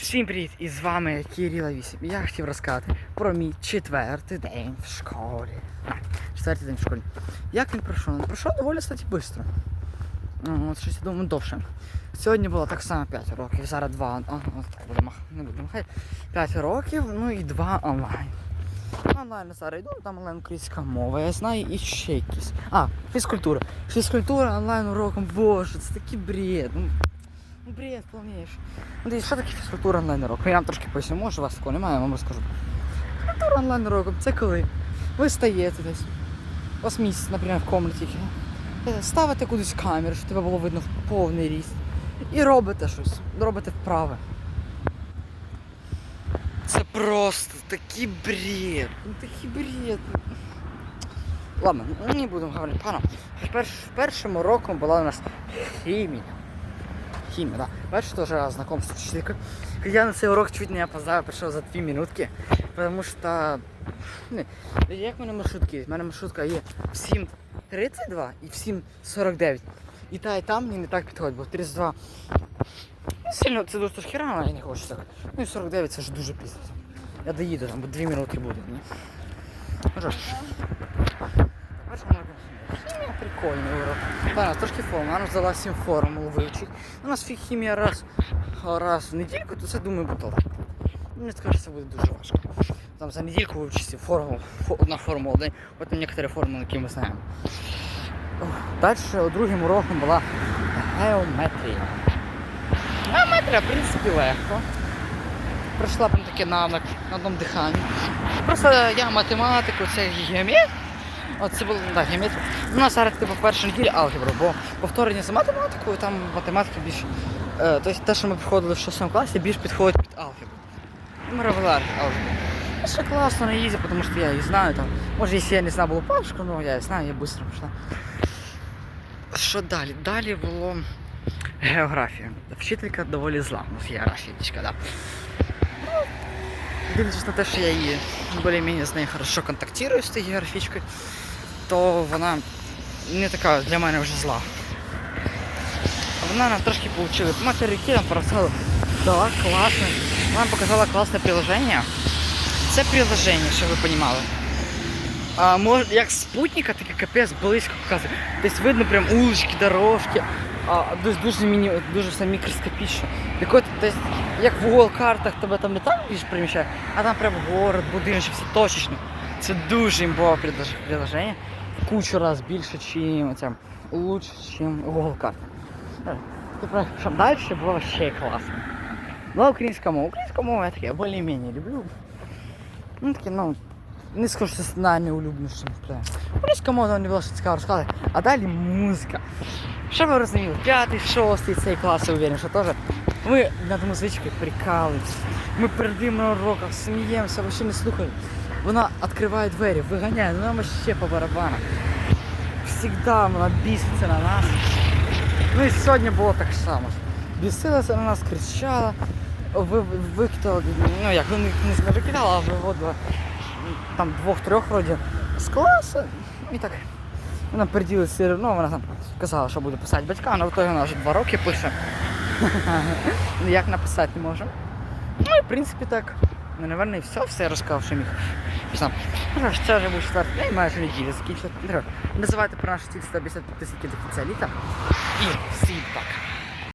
Всім привіт! І з вами Кирила 8. Я хотів розказати про мій четвертий день в школі. А, Четвертий день в школі. Як він пройшов? Він пройшов доволі кстати, швидко. Ну, От щось я думаю довше. Сьогодні було так само 5 років, зараз 2. Ага, от так буду мах... не буду махати. 5 років, ну і 2 онлайн. Онлайн зараз йду, там онлайн українська мова, я знаю і ще якісь. А, фізкультура. Фізкультура онлайн уроком, боже, це такий бред. Ну, бред повніше. Ну, дивіться, що таке фізкультура онлайн урок? Я вам трошки поясню, може у вас такого немає, я вам розкажу. Фізкультура онлайн уроком це коли ви стаєте десь. Вас місяць, наприклад, в комнаті. е, Ставите кудись камеру, щоб тебе було видно в повний ріст. І робите щось, робите вправи. Це просто такий бред. Ну такий бред. Ладно, не будемо говорити паном. Перш, першим уроком була у нас хімія. Химия, да. Бачиш, тоже знакомство с учителькой. Я на цей урок чуть не опоздав, прийшов за 2 минутки, потому что... Не, як в мене маршрутки є? В мене маршрутка є в 7.32 і в 7.49. І та, і там мені не так підходить, бо 32 ну, сильно це дуже хіра, але я не хочу так. Ну і 49 це ж дуже пізно. Я доїду там, бо 2 минутки буде. Ні? Ну що ж. Перша моя хімія прикольний урок. Ладно, трошки форму, вона взяла 7 формул вивчити. У нас фіг хімія раз, раз в недільку, то це думаю буде. Мені скажеться, буде дуже важко. Там за недільку вивчити формул, фо- одна формула, да, потім некоторі формули, які ми знаємо. Далі другим уроком була геометрія. Геометрія, в принципі, легко. Пройшла прям таке на, на, на одному диханні. Просто я математику, це геометрія. От це було так, геометрія. У нас зараз типу перша неділя алгебра, бо повторення за математикою, там математика більш. Е, тобто те, що ми проходили в 6 класі, більш підходить під алгебру. Ну, Ми робили алгебру. Ну, Ще класно на ізі, тому що я її знаю. Там. Може, якщо я не знаю, було важко, але я її знаю, я швидко пройшла. Що далі? Далі було географія. Вчителька доволі зла, ну, географічка, да. Дивлячись на те, що я її більш-менш з нею хорошо контактую з тією географічкою, то вона не така для мене вже зла. Вона нам трошки получили материки, нам порозказали, да, класно. Вона нам показала класне приложення. Це приложення, щоб ви розуміли. А, мож, як спутника, так і капець близько показує. Тобто видно прям улочки, дорожки, а, дуже, дуже, міні, дуже все мікроскопічно. Так от, тобто, як в Google картах тебе там не так більш приміщає, а там прям город, будиночок, все точечно. Це дуже імбове приложення. Кучу раз більше, чим оця, лучше, ніж Google карта. Е, щоб далі було ще класно. Ну, українська мова. Українська мова я таке більш-менш люблю. Ну таке, ну, не скажу, що це найнеулюбленішим плеєм. Українська мова не було що цікаво розказати. А далі музика. Що ви розуміли? П'ятий, шостий, цей клас, я уверен, що теж. Ми над музичкою прикалуємося. Ми передимо на уроках, сміємося, вообще не слухаємо. Вона відкриває двері, виганяє, ну нам ще по барабанах. Всегда вона біситься на нас. Ну і сьогодні було так само. Бісилася на нас, кричала, ви, викидала, ну як, ну, не, не викидала, а виводила там двох-трьох вроді з класу. І так вона приділилася все одно, вона там казала, що буде писати батька, але в той вона вже два роки пише. Як написати не може. Ну і в принципі так. Ну, напевно, і все, все розказав, що міг. Це вже був четвертий день, майже неділя закінчила. Не забувайте про наш ціль 150 підписників до кінця літа. І всім пока.